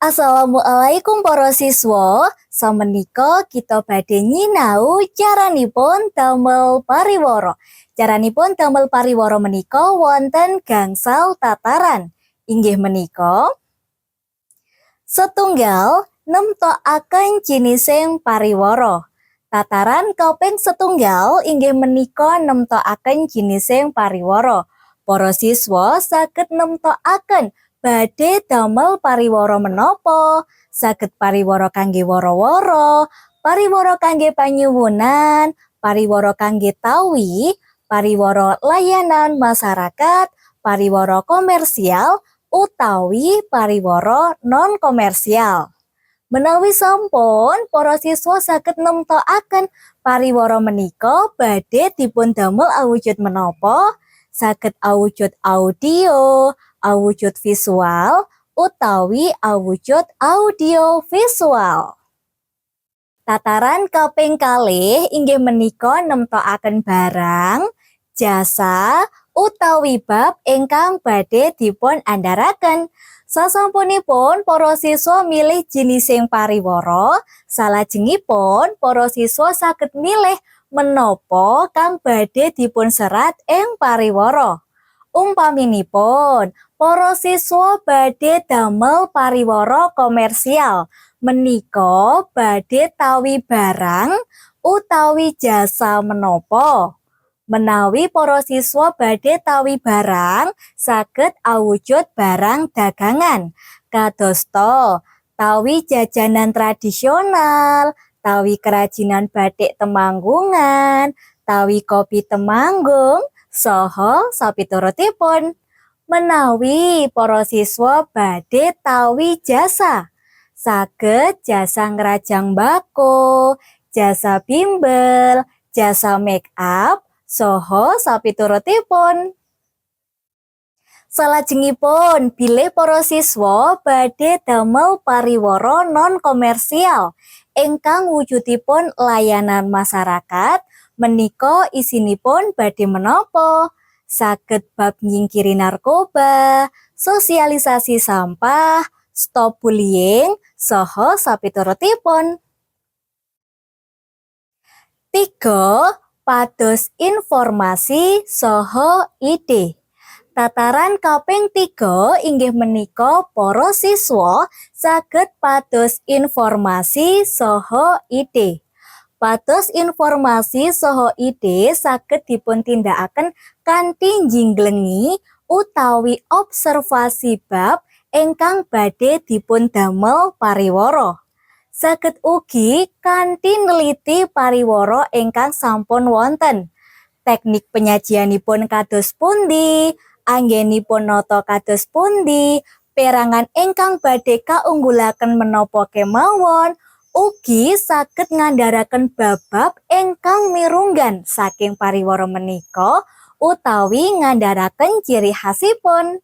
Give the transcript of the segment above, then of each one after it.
Assalamualaikum para siswa. Samenika kita badhe nyinau caranipun damel pariwara. Caranipun damel pariwara menika wonten gangsal tataran. Inggih menika setunggal nemtokaken jinising pariwara. Tataran kaping setunggal inggih menika nemtokaken jinising pariwara. Para siswa saged nemtokaken badhe damel pariwara menapa? Saged pariwara kangge wara-wara, pariwara kangge panyuwunan, pariwara kangge tawi, pariwara layanan masyarakat, pariwara komersial, utawi pariwara non komersial. Menawi sampun, para siswa saged nemtokaken pariwara menika badhe dipun damel awujud menapa? Saged awujud audio, awujud visual utawi awujud audio visual. Tataran kaping kalih inggih menika nemtokaken barang, jasa, utawi bab ingkang badhe dipun andharaken. Sasampunipun para siswa milih jinising pariwara, salajengipun para siswa saged milih menapa kang badhe dipun serat ing pariwara. Umpaminipun, para siswa badhe damel pariwara komersial. Menika badhe tawi barang utawi jasa menapa? Menawi para siswa badhe tawi barang saged awujud barang dagangan. Kadosta tawi jajanan tradisional tawi kerajinan batik temanggungan tawi kopi temanggung saha sapiturutipun menawi para siswa badhe tawi jasa saged jasa ngrajang bako, jasa bimbel, jasa make up, soho sapiturutipun. Salajengipun bilih para siswa badhe damel pariwara non komersial ingkang wujudipun layanan masyarakat menika isinipun badhe menapa? Saged bab nyingkiri narkoba, sosialisasi sampah, stop bullying, soho sapiturutipun. Tiga, pados informasi soho ide. Tataran kaping tiga inggih menika para siswa saged pados informasi soho ide. Pados informasi soho ide saged dipuntindakaken kanthi jinglengi utawi observasi bab ingkang badhe dipun damel pariwara. Saged ugi kanthi neliti pariwara ingkang sampun wonten. Teknik penyajianipun kados pundi, anggenipun nata kados pundi, perangan ingkang badhe kaunggulaken menapa kemawon, ugi saged ngandharaken babab ingkang mirunggan saking pariwara menika utawi ngandharaken ciri khasipun.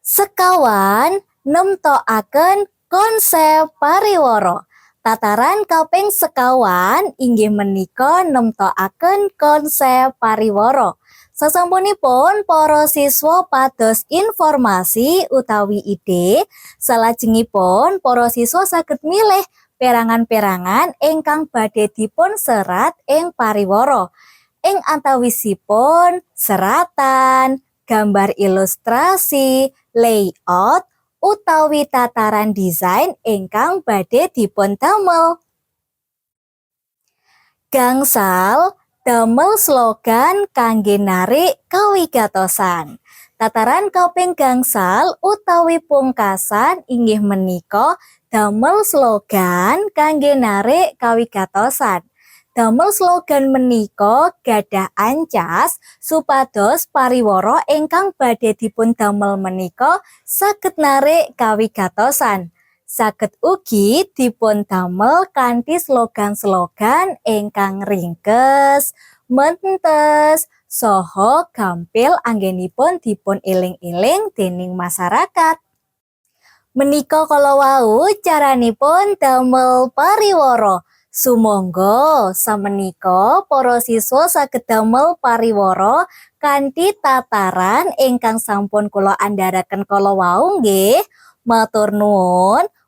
Sekawan nemtokaken konsep pariwara. Tataran kaping sekawan inggih menika nemtokaken konsep pariwara. Sasampunipun para siswa pados informasi utawi ide, salajengipun para siswa saged milih perangan-perangan ingkang badhe dipun serat ing pariwara. Ing antawisipun seratan, gambar ilustrasi, layout, utawi tataran desain ingkang badhe dipun damel. Gangsal damel slogan kangge narik kawigatosan. Tataran kaping gangsal utawi pungkasan inggih menika damel slogan kangge narik kawigatosan. Damel slogan menika gadah ancas supados pariwara ingkang badhe dipun damel menika saged narik kawigatosan. Saged ugi dipun damel kanthi slogan-slogan ingkang ringkes, mentes, soho gampil anggenipun dipun eling-eling dening masyarakat. Menika kalau wau caranipun damel pariwara. Sumangga samenika para siswa saged damel pariwara kanthi tataran ingkang sampun kula andharaken kala wau nggih. Matur nuwun.